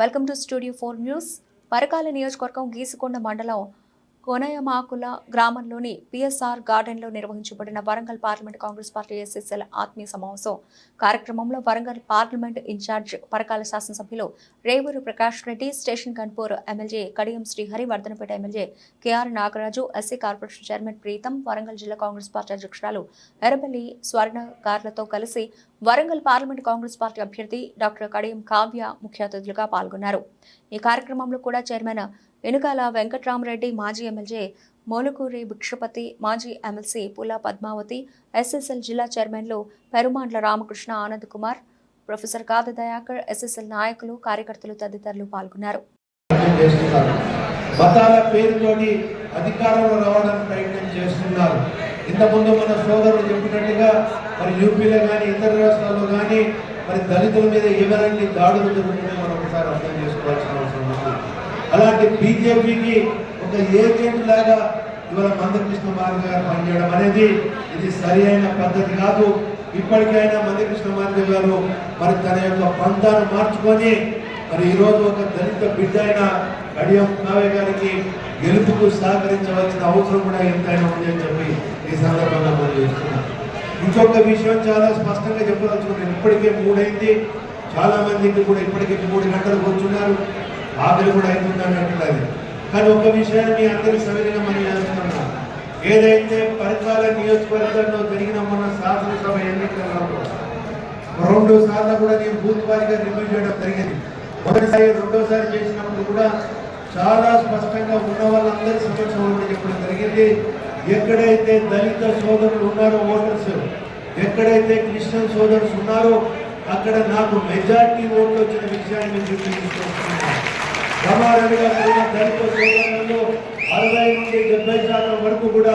Welcome to studio four news. Parakala నియోజకవర్గం గీసుకొండ మండలం కొనయమాకుల గ్రామంలోని పిఎస్ఆర్ గార్డెన్లో నిర్వహించబడిన Warangal parliament Congress party SSL ఆత్మీయ సమావేశం. కార్యక్రమంలో వరంగల్ పార్లమెంట్ ఇన్ఛార్జ్ పరకాల శాసనసభ్యులు Revuri Prakash Reddy station Ghanpur MLA Kadiyam Srihari Wardhannapet MLA KR Nagaraju SC corporation chairman Preetham Warangal జిల్లా Congress party అధ్యక్షురాలు ఎర్రబెల్లి స్వర్ణ గార్లతో కలిసి వరంగల్ పార్లమెంట్ కాంగ్రెస్ పార్టీ అభ్యర్థి డాక్టర్ కడియం కావ్య ముఖ్య అతిథులుగా పాల్గొన్నారు. ఈ కార్యక్రమంలో కూడా చైర్మన్ వెనుకాల వెంకట్రామరెడ్డి మాజీ ఎమ్మెల్యే మోలుకూరి భిక్షపతి మాజీ ఎమ్మెల్సీ పులా పద్మావతి ఎస్ఎస్ఎల్ జిల్లా చైర్మన్లు పెరుమాండ్ల రామకృష్ణ ఆనంద్ కుమార్ ప్రొఫెసర్ కాద దయాకర్ ఎస్ఎస్ఎల్ నాయకులు కార్యకర్తలు తదితరులు పాల్గొన్నారు. అధికారంలో రావడానికి ప్రయత్నం చేస్తున్నారు. ఇంతకుముందు మన సోదరులు చెప్పినట్టుగా మరి యూపీలో కానీ ఇతర రాష్ట్రాల్లో కానీ మరి దళితుల మీద ఎవరండి దాడులు జరుగుతున్నాయో మనం ఒకసారి అర్థం చేసుకోవాల్సిన అవసరం ఉంది. అలాంటి బీజేపీకి ఒక ఏజెంట్ లాగా ఇవాళ మందకృష్ణ మార్గ గారు పనిచేయడం అనేది ఇది సరి అయిన పద్ధతి కాదు. ఇప్పటికైనా మందకృష్ణ మార్గ గారు మరి తన యొక్క పంతాను మార్చుకొని మరి ఈరోజు ఒక దళిత బిడ్డ అయిన కడియం కావ్య గారికి గెలుపుకు సహకరించవలసిన అవసరం కూడా ఎంతైనా ఉంది అని చెప్పి ఈ సందర్భంగా మనం చేస్తున్నాం. ఇంకొక విషయం చాలా స్పష్టంగా చెప్పదలుచుకున్నాను ఇప్పటికే మూడైంది. చాలా మందికి కూడా ఇప్పటికే మూడు గంటలు కూర్చున్నారు. ఆకలి కూడా అవుతుంది అన్నట్టున్నది కానీ ఒక విషయాన్ని అందరికి సవిధిగా మనం చేస్తున్నాం. ఏదైతే పరిపాలన నియోజకవర్గంలో జరిగిన మన శాసనసభ ఎన్నికల్లో రెండు సార్లు కూడా నేను బూత్ వారిగా రివ్యూ చేయడం జరిగింది. మొదటిసారి రెండోసారి చేసినప్పుడు కూడా చాలా స్పష్టంగా ఉన్న వాళ్ళందరి సమక్షంలో కూడా చెప్పడం జరిగింది. ఎక్కడైతే దళిత సోదరులు ఉన్నారో ఓటర్స్ ఎక్కడైతే క్రిస్టియన్ సోదరులు ఉన్నారో అక్కడ నాకు మెజార్టీ ఓట్లు వచ్చిన విషయాన్ని నేను చూపించుకుంటున్నాను దళిత సోదరులలో అరవై నుండి డెబ్బై శాతం వరకు కూడా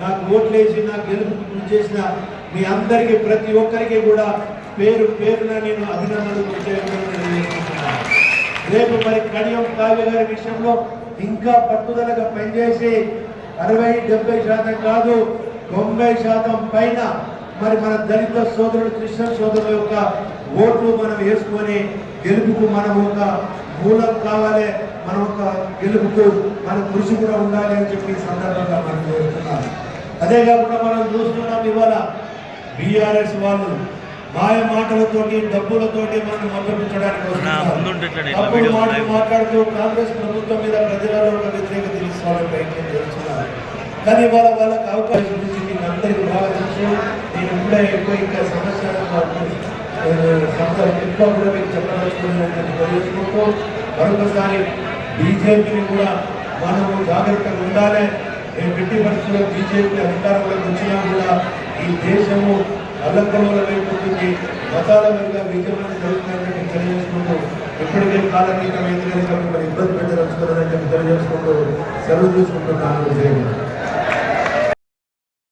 నాకు ఓట్లేసి నాకు గెలుపు కృషి చేసిన మీ అందరికీ ప్రతి ఒక్కరికి కూడా పేరు పేరున నేను అభినందనలు తెలియజేస్తున్నాను రేపు మరి కడియం కావ్య గారి విషయంలో ఇంకా పట్టుదలగా పనిచేసి అరవై డెబ్బై శాతం కాదు తొంభై శాతం పైన మరి మన దళిత సోదరుడు కృష్ణ సోదరుల యొక్క ఓట్లు మనం వేసుకొని గెలుపుకు మనం ఒక మూలం కావాలి మన ఒక గెలుపుకు మన కృషి కూడా ఉండాలి అని చెప్పి సందర్భంగా మనం చేస్తున్నాం అదే కాకుండా మనం చూస్తున్నాం ఇవాళ బీఆర్ఎస్ వాళ్ళు మాయ మాటలతోటి డబ్బులతోటి మనం మద్దతించడానికి నా వస్తున్నారు. మాటలు మాట్లాడుతూ కాంగ్రెస్ ప్రభుత్వం మీద ప్రజలలో ఒక వ్యతిరేకత తీసుకోవాలని ప్రయత్నం చేస్తున్నారు. కానీ వాళ్ళ వాళ్ళకి అవకాశం గురించి మీకు అందరికీ బాగా తెలుసు నేను కూడా ఎక్కువ ఇంకా సమస్యలు సంస్థలు కూడా మీకు చెప్పదలుచుకున్నానని తెలియజేసుకుంటూ మరొకసారి బీజేపీని కూడా మనము జాగ్రత్తగా ఉండాలి. నేను పెట్టి పరిస్థితుల్లో బీజేపీ అధికారంలోకి వచ్చినా కూడా ఈ దేశము అల్లకల్లోలమైపోతుంది మతాల మీద విజయమైన జరుగుతుందని తెలియజేసుకుంటూ ఇప్పటికే కాలనీకమైంది కనుక మిమ్మల్ని ఇబ్బంది పెట్టదలుచుకోలేదని చెప్పి తెలియజేసుకుంటూ సెలవు తీసుకుంటున్నాను.